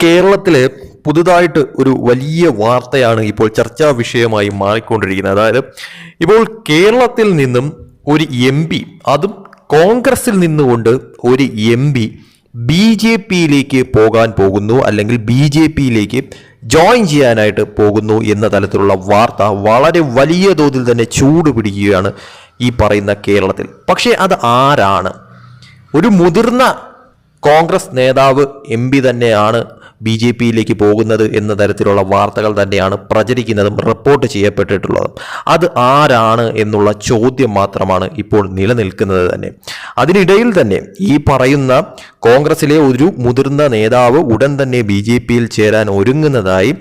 കേരളത്തിലെ പുതുതായിട്ട് ഒരു വലിയ വാർത്തയാണ് ഇപ്പോൾ ചർച്ചാ വിഷയമായി മാറിക്കൊണ്ടിരിക്കുന്നത്. അതായത് ഇപ്പോൾ കേരളത്തിൽ നിന്നും ഒരു എം പി അതും കോൺഗ്രസിൽ നിന്നുകൊണ്ട് ഒരു എം പി ബി ജെ പിയിലേക്ക് പോകാൻ പോകുന്നു അല്ലെങ്കിൽ ബി ജെ പിയിലേക്ക് ജോയിൻ ചെയ്യാനായിട്ട് പോകുന്നു എന്ന തലത്തിലുള്ള വാർത്ത വളരെ വലിയ തോതിൽ തന്നെ ചൂട് പിടിക്കുകയാണ് ഈ പറയുന്ന കേരളത്തിൽ. പക്ഷേ അത് ആരാണ്? ഒരു മുതിർന്ന കോൺഗ്രസ് നേതാവ് എം പി തന്നെയാണ് ബി ജെ പിയിലേക്ക് പോകുന്നത് എന്ന തരത്തിലുള്ള വാർത്തകൾ തന്നെയാണ് പ്രചരിക്കുന്നതും റിപ്പോർട്ട് ചെയ്യപ്പെട്ടിട്ടുള്ളതും. അത് ആരാണ് എന്നുള്ള ചോദ്യം മാത്രമാണ് ഇപ്പോൾ നിലനിൽക്കുന്നത് തന്നെ. അതിനിടയിൽ തന്നെ ഈ പറയുന്ന കോൺഗ്രസിലെ ഒരു മുതിർന്ന നേതാവ് ഉടൻ തന്നെ ബി ജെ പിയിൽ ചേരാൻ ഒരുങ്ങുന്നതായി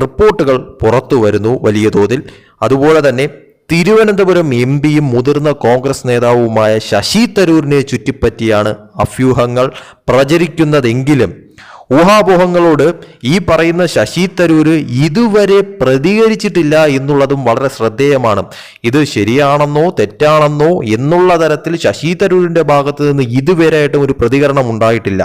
റിപ്പോർട്ടുകൾ പുറത്തു വരുന്നു വലിയ തോതിൽ. അതുപോലെ തന്നെ തിരുവനന്തപുരം എം പിയും മുതിർന്ന കോൺഗ്രസ് നേതാവുമായ ശശി തരൂരിനെ ചുറ്റിപ്പറ്റിയാണ് അഭ്യൂഹങ്ങൾ പ്രചരിക്കുന്നതെങ്കിലും ഊഹാപോഹങ്ങളോട് ഈ പറയുന്ന ശശി തരൂര് ഇതുവരെ പ്രതികരിച്ചിട്ടില്ല എന്നുള്ളതും വളരെ ശ്രദ്ധേയമാണ്. ഇത് ശരിയാണെന്നോ തെറ്റാണെന്നോ എന്നുള്ള തരത്തിൽ ശശി തരൂരിന്റെ ഭാഗത്ത് നിന്ന് ഇതുവരെയായിട്ടും ഒരു പ്രതികരണം ഉണ്ടായിട്ടില്ല.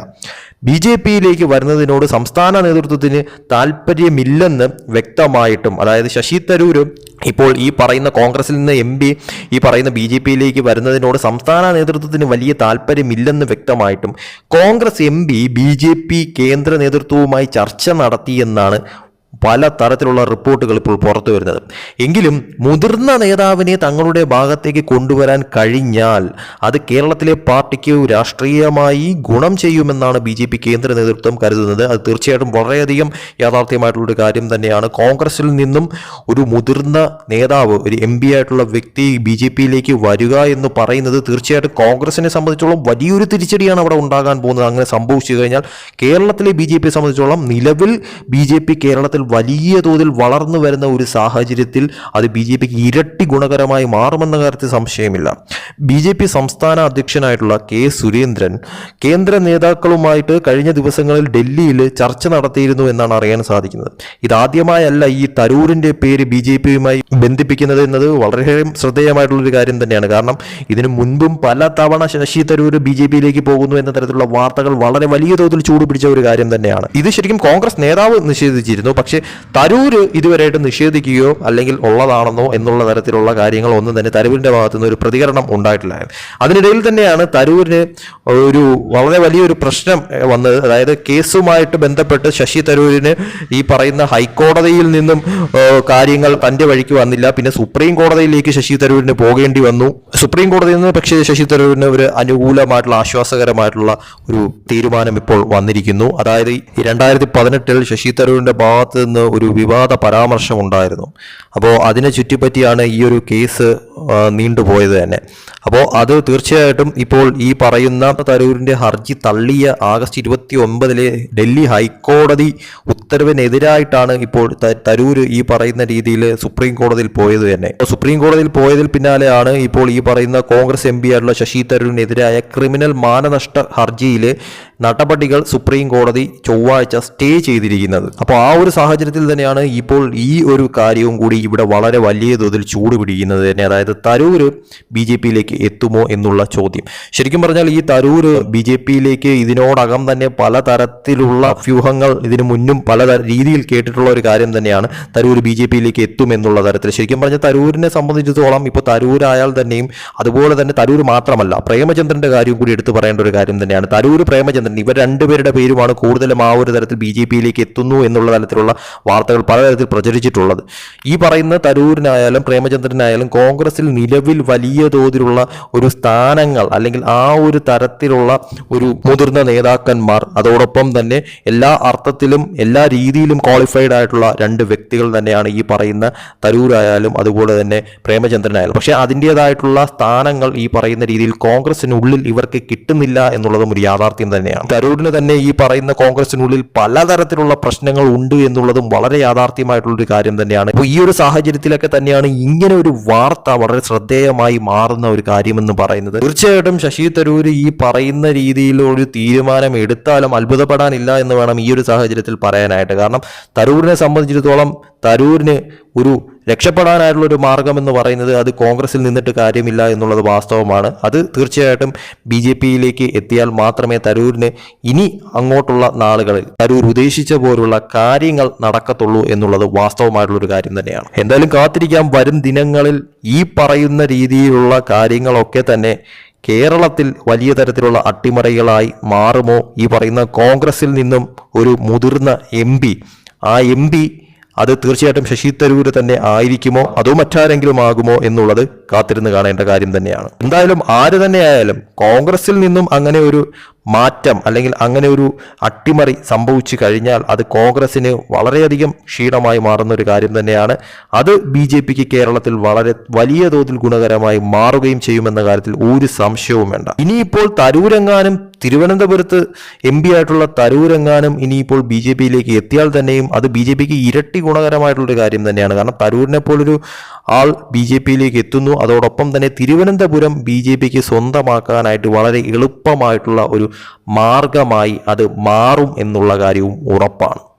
ബി ജെ പിയിലേക്ക് വരുന്നതിനോട് സംസ്ഥാന നേതൃത്വത്തിന് താല്പര്യമില്ലെന്ന് വ്യക്തമായിട്ടും അതായത് ശശി തരൂർ ഇപ്പോൾ ഈ പറയുന്ന കോൺഗ്രസിൽ നിന്ന് എം പി ഈ പറയുന്ന ബി ജെ പിയിലേക്ക് വരുന്നതിനോട് സംസ്ഥാന നേതൃത്വത്തിന് വലിയ താല്പര്യമില്ലെന്ന് വ്യക്തമായിട്ടും Congress M P B J P കേന്ദ്ര നേതൃത്വവുമായി ചർച്ച നടത്തിയെന്നാണ് പല തരത്തിലുള്ള റിപ്പോർട്ടുകൾ ഇപ്പോൾ പുറത്തു വരുന്നത്. എങ്കിലും മുതിർന്ന നേതാവിനെ തങ്ങളുടെ ഭാഗത്തേക്ക് കൊണ്ടുവരാൻ കഴിഞ്ഞാൽ അത് കേരളത്തിലെ പാർട്ടിക്ക് രാഷ്ട്രീയമായി ഗുണം ചെയ്യുമെന്നാണ് ബി ജെ പി കേന്ദ്ര നേതൃത്വം കരുതുന്നത്. അത് തീർച്ചയായിട്ടും വളരെയധികം യാഥാർത്ഥ്യമായിട്ടുള്ളൊരു കാര്യം തന്നെയാണ്. കോൺഗ്രസിൽ നിന്നും ഒരു മുതിർന്ന നേതാവ് ഒരു എം പി ആയിട്ടുള്ള വ്യക്തി ബി ജെ പിയിലേക്ക് വരിക എന്ന് പറയുന്നത് തീർച്ചയായിട്ടും കോൺഗ്രസിനെ സംബന്ധിച്ചോളം വലിയൊരു തിരിച്ചടിയാണ് അവിടെ ഉണ്ടാകാൻ പോകുന്നത്. അങ്ങനെ സംഭവിച്ചു കഴിഞ്ഞാൽ കേരളത്തിലെ ബി ജെ പിയെ സംബന്ധിച്ചോളം നിലവിൽ ബി ജെ പി കേരളത്തിൽ വലിയ തോതിൽ വളർന്നു വരുന്ന ഒരു സാഹചര്യത്തിൽ അത് ബി ജെ പിക്ക് ഇരട്ടി ഗുണകരമായി മാറുമെന്ന കാര്യത്തിൽ സംശയമില്ല. ബി ജെ പി സംസ്ഥാന അധ്യക്ഷനായിട്ടുള്ള കെ സുരേന്ദ്രൻ കേന്ദ്ര നേതാക്കളുമായിട്ട് കഴിഞ്ഞ ദിവസങ്ങളിൽ ഡൽഹിയിൽ ചർച്ച നടത്തിയിരുന്നു എന്നാണ് അറിയാൻ സാധിക്കുന്നത്. ഇതാദ്യമായല്ല ഈ തരൂരിന്റെ പേര് ബി ജെ പിയുമായി ബന്ധിപ്പിക്കുന്നത് എന്നത് വളരെ ശ്രദ്ധേയമായിട്ടുള്ളൊരു കാര്യം തന്നെയാണ്. കാരണം ഇതിനു മുൻപും പല തവണ ശശി തരൂർ ബി ജെ പിയിലേക്ക് പോകുന്നു എന്ന തരത്തിലുള്ള വാർത്തകൾ വളരെ വലിയ തോതിൽ ചൂടുപിടിച്ച ഒരു കാര്യം തന്നെയാണ്. ഇത് ശരിക്കും കോൺഗ്രസ് നേതാവ് നിഷേധിച്ചിരുന്നു. പക്ഷേ തരൂര് ഇതുവരെയായിട്ട് നിഷേധിക്കുകയോ അല്ലെങ്കിൽ ഉള്ളതാണെന്നോ എന്നുള്ള തരത്തിലുള്ള കാര്യങ്ങൾ ഒന്നും തന്നെ തരൂരിന്റെ ഭാഗത്തു നിന്ന് ഒരു പ്രതികരണം ഉണ്ടായിട്ടില്ല. അതിനിടയിൽ തന്നെയാണ് തരൂരിന് ഒരു വളരെ വലിയൊരു പ്രശ്നം വന്നത്. അതായത് കേസുമായിട്ട് ബന്ധപ്പെട്ട് ശശി തരൂരിന് ഈ പറയുന്ന ഹൈക്കോടതിയിൽ നിന്നും കാര്യങ്ങൾ തന്റെ വഴിക്ക് വന്നില്ല. പിന്നെ സുപ്രീം കോടതിയിലേക്ക് ശശി തരൂരിന് പോകേണ്ടി വന്നു. സുപ്രീം കോടതിയിൽ നിന്ന് പക്ഷേ ശശി തരൂരിന് ഒരു അനുകൂലമായിട്ടുള്ള ആശ്വാസകരമായിട്ടുള്ള ഒരു തീരുമാനം ഇപ്പോൾ വന്നിരിക്കുന്നു. അതായത് രണ്ടായിരത്തി പതിനെട്ടിൽ ശശി തരൂരിന്റെ ഭാഗത്ത് നിന്ന് ഒരു വിവാദ പരാമർശമുണ്ടായിരുന്നു അപ്പോൾ അതിനെ ചുറ്റിപ്പറ്റിയാണ് ഈ ഒരു കേസ് നീണ്ടുപോയത് തന്നെ. അപ്പോൾ അത് തീർച്ചയായിട്ടും ഇപ്പോൾ ഈ പറയുന്ന തരൂരിന്റെ ഹർജി തള്ളിയ ആഗസ്റ്റ് ഇരുപത്തി ഒമ്പതിലെ ഡൽഹി ഹൈക്കോടതി ഉത്തരവിനെതിരായിട്ടാണ് ഇപ്പോൾ തരൂർ ഈ പറയുന്ന രീതിയിൽ സുപ്രീം കോടതിയിൽ പോയത് തന്നെ. സുപ്രീം കോടതിയിൽ പോയതിൽ പിന്നാലെയാണ് ഇപ്പോൾ ഈ പറയുന്ന കോൺഗ്രസ് എം പി ആയിട്ടുള്ള ശശി തരൂരിനെതിരായ ക്രിമിനൽ മാനനഷ്ട ഹർജിയിലെ നടപടികൾ സുപ്രീം കോടതി ചൊവ്വാഴ്ച സ്റ്റേ ചെയ്തിരിക്കുന്നത്. അപ്പോൾ ആ ഒരു സാഹചര്യത്തിൽ തന്നെയാണ് ഇപ്പോൾ ഈ ഒരു കാര്യവും കൂടി ഇവിടെ വളരെ വലിയ തോതിൽ ചൂട് പിടിക്കുന്നത് തന്നെ. അതായത് തരൂര് ബി ജെ പിയിലേക്ക് എത്തുമോ എന്നുള്ള ചോദ്യം. ശരിക്കും പറഞ്ഞാൽ ഈ തരൂർ ബി ജെ പിയിലേക്ക് ഇതിനോടകം തന്നെ പലതരത്തിലുള്ള വ്യൂഹങ്ങൾ ഇതിനു മുന്നും പല രീതിയിൽ കേട്ടിട്ടുള്ള ഒരു കാര്യം തന്നെയാണ് തരൂർ ബി ജെ പിയിലേക്ക് എത്തും എന്നുള്ള തരത്തിൽ. ശരിക്കും പറഞ്ഞാൽ തരൂരിനെ സംബന്ധിച്ചിടത്തോളം ഇപ്പോൾ തരൂരായാൽ തന്നെയും അതുപോലെ തന്നെ തരൂർ മാത്രമല്ല പ്രേമചന്ദ്രന്റെ കാര്യം കൂടി എടുത്തു പറയേണ്ട ഒരു കാര്യം തന്നെയാണ്. തരൂർ പ്രേമചന്ദ്രൻ ഇവർ രണ്ടുപേരുടെ പേരുമാണ് കൂടുതലും ആ ഒരു തരത്തിൽ ബി ജെ പിയിലേക്ക് എത്തുന്നു എന്നുള്ള തരത്തിലുള്ള വാർത്തകൾ പലതരത്തിൽ പ്രചരിച്ചിട്ടുള്ളത്. ഈ പറയുന്ന തരൂരിനായാലും പ്രേമചന്ദ്രനായാലും കോൺഗ്രസിൽ നിലവിൽ വലിയ തോതിലുള്ള ഒരു സ്ഥാനങ്ങൾ അല്ലെങ്കിൽ ആ ഒരു തരത്തിലുള്ള ഒരു മുതിർന്ന നേതാക്കന്മാർ അതോടൊപ്പം തന്നെ എല്ലാ അർത്ഥത്തിലും എല്ലാ രീതിയിലും ക്വാളിഫൈഡ് ആയിട്ടുള്ള രണ്ട് വ്യക്തികൾ തന്നെയാണ് ഈ പറയുന്ന തരൂരായാലും അതുപോലെ തന്നെ പ്രേമചന്ദ്രനായാലും. പക്ഷേ അതിന്റെതായിട്ടുള്ള സ്ഥാനങ്ങൾ ഈ പറയുന്ന രീതിയിൽ കോൺഗ്രസിനുള്ളിൽ ഇവർക്ക് കിട്ടുന്നില്ല എന്നുള്ളതും ഒരു യാഥാർത്ഥ്യം തന്നെയാണ്. തരൂരിന് തന്നെ ഈ പറയുന്ന കോൺഗ്രസിനുള്ളിൽ പലതരത്തിലുള്ള പ്രശ്നങ്ങൾ ഉണ്ട് എന്നുള്ളതും വളരെ യാഥാർത്ഥ്യമായിട്ടുള്ള ഒരു കാര്യം തന്നെയാണ്. ഇപ്പോൾ ഈ ഒരു സാഹചര്യത്തിലൊക്കെ തന്നെയാണ് ഇങ്ങനെ ഒരു വാർത്ത വളരെ ശ്രദ്ധേയമായി മാറുന്ന ഒരു കാര്യമെന്ന് പറയുന്നത്. തീർച്ചയായിട്ടും ശശി തരൂർ ഈ പറയുന്ന രീതിയിൽ ഒരു തീരുമാനം എടുത്താലും അത്ഭുതപ്പെടാനില്ല എന്ന് വേണം ഈ ഒരു സാഹചര്യത്തിൽ പറയാനായിട്ട്. കാരണം തരൂരിനെ സംബന്ധിച്ചിടത്തോളം തരൂരിന് ഒരു രക്ഷപ്പെടാനായിട്ടുള്ള ഒരു മാർഗം എന്ന് പറയുന്നത് അത് കോൺഗ്രസിൽ നിന്നിട്ട് കാര്യമില്ല എന്നുള്ളത് വാസ്തവമാണ്. അത് തീർച്ചയായിട്ടും ബി ജെ പിയിലേക്ക് എത്തിയാൽ മാത്രമേ തരൂരിന് ഇനി അങ്ങോട്ടുള്ള നാളുകളിൽ തരൂർ ഉദ്ദേശിച്ച പോലുള്ള കാര്യങ്ങൾ നടക്കത്തുള്ളൂ എന്നുള്ളത് വാസ്തവമായിട്ടുള്ള ഒരു കാര്യം തന്നെയാണ്. എന്തായാലും കാത്തിരിക്കാം. വരും ദിനങ്ങളിൽ ഈ പറയുന്ന രീതിയിലുള്ള കാര്യങ്ങളൊക്കെ തന്നെ കേരളത്തിൽ വലിയ തരത്തിലുള്ള അട്ടിമറികളായി മാറുമോ? ഈ പറയുന്ന കോൺഗ്രസിൽ നിന്നും ഒരു മുതിർന്ന എം ആ എം അത് തീർച്ചയായിട്ടും ശശി തരൂര് തന്നെ ആയിരിക്കുമോ? അതോ മറ്റാരെങ്കിലും ആകുമോ എന്നുള്ളത് കാത്തിരുന്ന് കാണേണ്ട കാര്യം തന്നെയാണ്. എന്തായാലും ആര് തന്നെയായാലും കോൺഗ്രസിൽ നിന്നും അങ്ങനെ ഒരു മാറ്റം അല്ലെങ്കിൽ അങ്ങനെ ഒരു അട്ടിമറി സംഭവിച്ചു കഴിഞ്ഞാൽ അത് കോൺഗ്രസിന് വളരെയധികം ക്ഷീണമായി മാറുന്ന ഒരു കാര്യം തന്നെയാണ്. അത് ബി ജെ പിക്ക് കേരളത്തിൽ വളരെ വലിയ തോതിൽ ഗുണകരമായി മാറുകയും ചെയ്യുമെന്ന കാര്യത്തിൽ ഒരു സംശയവും വേണ്ട. ഇനിയിപ്പോൾ തരൂരെങ്ങാനും തിരുവനന്തപുരത്ത് എം പി ആയിട്ടുള്ള തരൂരെങ്ങാനും ഇനിയിപ്പോൾ ബി ജെ പിയിലേക്ക് എത്തിയാൽ തന്നെയും അത് ബി ജെ പിക്ക് ഇരട്ടി ഗുണകരമായിട്ടുള്ളൊരു കാര്യം തന്നെയാണ്. കാരണം തരൂരിനെ പോലൊരു ആൾ ബി ജെ പിയിലേക്ക് എത്തുന്നു. അതോടൊപ്പം തന്നെ തിരുവനന്തപുരം ബി ജെ പിക്ക് സ്വന്തമാക്കാനായിട്ട് വളരെ എളുപ്പമായിട്ടുള്ള ഒരു മാർഗമായി അത് മാറും എന്നുള്ള കാര്യവും ഉറപ്പാണ്.